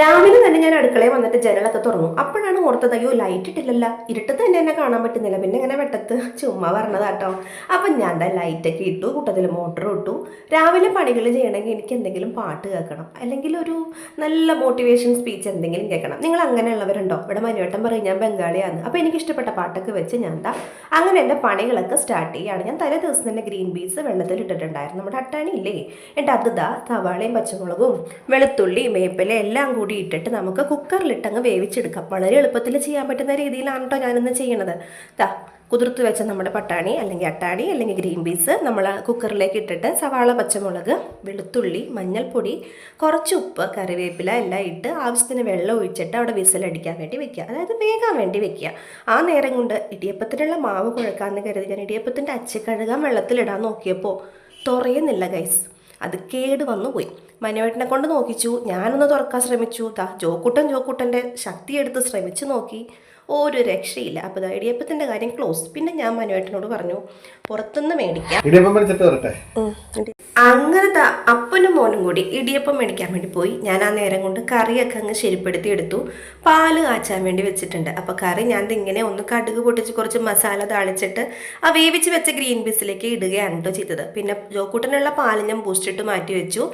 രാവിലെ തന്നെ ഞാൻ അടുക്കളയിൽ വന്നിട്ട് ജനലൊക്കെ തുറന്നു. അപ്പോഴാണ് ഓർത്തത് അയ്യോ ലൈറ്റ് ഇട്ടില്ലല്ല. ഇരുട്ടത്ത് തന്നെ എന്നെ കാണാൻ പറ്റുന്നില്ല. പിന്നെ ഇങ്ങനെ വെട്ടത്ത്? ചുമ്മാ പറഞ്ഞതാട്ടോ അപ്പം ഞാൻ തന്നെ ലൈറ്റൊക്കെ ഇട്ടു കൂട്ടത്തിൽ മോട്ടർ ഇട്ടു. രാവിലെ പണികൾ ചെയ്യണമെങ്കിൽ എനിക്ക് എന്തെങ്കിലും പാട്ട് കേൾക്കണം. അല്ലെങ്കിൽ ഒരു നല്ല മോട്ടിവേഷൻ സ്പീച്ച് എന്തെങ്കിലും കേൾക്കണം. നിങ്ങൾ അങ്ങനെയുള്ളവരുണ്ടോ? ഇവിടെ മനുവേട്ടൻ പറയും ഞാൻ ബംഗാളിയാണ്. അപ്പോൾ എനിക്ക് ഇഷ്ടപ്പെട്ട പാട്ടൊക്കെ വെച്ച് ഞാൻ എന്താ അങ്ങനെ എന്റെ പണികളൊക്കെ സ്റ്റാർട്ട് ചെയ്യുകയാണ് ഞാൻ തലേ ദിവസം തന്നെ ഗ്രീൻ പീസ് വെള്ളത്തിൽ ഇട്ടിട്ടുണ്ടായിരുന്നു. നമ്മുടെ അട്ടാണി ഇല്ലേ? എന്നിട്ട് അത് ദാ സവാളയും പച്ചമുളകും വെളുത്തുള്ളി വേപ്പില എല്ലാം കൂടി ഇട്ടിട്ട് നമുക്ക് കുക്കറിലിട്ടങ്ങ് വേവിച്ചെടുക്കാം. വളരെ എളുപ്പത്തിൽ ചെയ്യാൻ പറ്റുന്ന രീതിയിലാണ് കേട്ടോ ഞാനിന്ന് ചെയ്യണത്. താ കുതിർത്ത് വെച്ച നമ്മുടെ പട്ടാണി അല്ലെങ്കിൽ അട്ടാണി അല്ലെങ്കിൽ ഗ്രീൻ പീസ് നമ്മൾ കുക്കറിലേക്ക് ഇട്ടിട്ട് സവാള പച്ചമുളക് വെളുത്തുള്ളി മഞ്ഞൾപ്പൊടി കുറച്ച് ഉപ്പ് കറിവേപ്പില എല്ലാം ഇട്ട് ആവശ്യത്തിന് വെള്ളം ഒഴിച്ചിട്ട് അവിടെ വിസലടിക്കാൻ വേണ്ടി വെക്കുക. അതായത് വേഗം വേണ്ടി വെക്കുക. ആ നേരം കൊണ്ട് ഇടിയപ്പത്തിനുള്ള മാവ് കുഴക്കാമെന്ന് കരുതി ഞാൻ ഇടിയപ്പത്തിന്റെ അച്ച് കഴുകാൻ വെള്ളത്തിലിടാൻ നോക്കിയപ്പോൾ തുറയുന്നില്ല ഗൈസ് അത് കേട് വന്നു പോയി മനുവേട്ടനെ കൊണ്ട് നോക്കിച്ചു. ഞാനൊന്ന് തുറക്കാൻ ശ്രമിച്ചു. താ ജോക്കുട്ടൻ ജോക്കുട്ടന്റെ ശക്തി എടുത്ത് ശ്രമിച്ചു നോക്കി. ഒരു രക്ഷയില്ല. അപ്പോൾ ഇതാ ഇടിയപ്പത്തിന്റെ കാര്യം ക്ലോസ്. പിന്നെ ഞാൻ മനുവേട്ടനോട് പറഞ്ഞു പുറത്തുനിന്ന് മേടിക്കാം. അങ്ങനത്തെ അപ്പനും മോനും കൂടി ഇടിയപ്പം മേടിക്കാൻ വേണ്ടി പോയി. ഞാൻ ആ നേരം കൊണ്ട് കറിയൊക്കെ അങ്ങ് ശരിപ്പെടുത്തി എടുത്തു. പാൽ കാച്ചാൻ വേണ്ടി വെച്ചിട്ടുണ്ട്. അപ്പോൾ കറി ഞാൻ ഇങ്ങനെ ഒന്ന് കടുക് പൊട്ടിച്ച് കുറച്ച് മസാല താളിച്ചിട്ട് ആ വേവിച്ച് വെച്ച ഗ്രീൻ പീസിലേക്ക് ഇടുകയാണ് കേട്ടോ ചെയ്തത്. പിന്നെ ജോക്കൂട്ടനുള്ള പാൽ ഞാൻ ബൂസ്റ്റിട്ട് മാറ്റി വെച്ചു.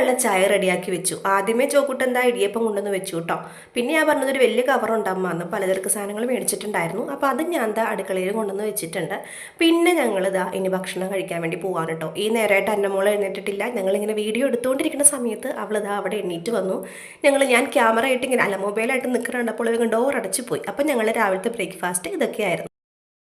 ഞങ്ങൾക്കുള്ള ചായ റെഡിയാക്കി വെച്ചു. ആദ്യമേ ചോക്കൂട്ട് എന്താ ഇടിയപ്പം കൊണ്ടുവന്ന് വെച്ചു കേട്ടോ പിന്നെ ഞാൻ പറഞ്ഞത് ഒരു വലിയ കവറുണ്ടമ്മന്ന് പലചരക്ക് സാധനങ്ങൾ മേടിച്ചിട്ടുണ്ടായിരുന്നു. അപ്പോൾ അത് ഞാൻ എന്താ അടുക്കളയിൽ കൊണ്ടുവന്ന് വെച്ചിട്ടുണ്ട്. പിന്നെ ഞങ്ങൾ ഇതാ ഇനി ഭക്ഷണം കഴിക്കാൻ വേണ്ടി പോകാൻ കേട്ടോ ഈ നേരമായിട്ട് എന്റെ മോൾ എഴുന്നേറ്റിട്ടില്ല. ഞങ്ങളിങ്ങനെ വീഡിയോ എടുത്തുകൊണ്ടിരിക്കുന്ന സമയത്ത് അവൾ ഇതാ അവിടെ എണ്ണീറ്റ് വന്നു. ഞങ്ങൾ ഞാൻ ക്യാമറ ആയിട്ട് ഇങ്ങനെ അല്ല മൊബൈലായിട്ട് നിൽക്കുന്നുണ്ട് അപ്പോൾ ഇവங்க ഡോർ അടച്ചു പോയി. അപ്പം ഞങ്ങൾ രാവിലത്തെ ബ്രേക്ക്ഫാസ്റ്റ് ഇതൊക്കെയായിരുന്നു.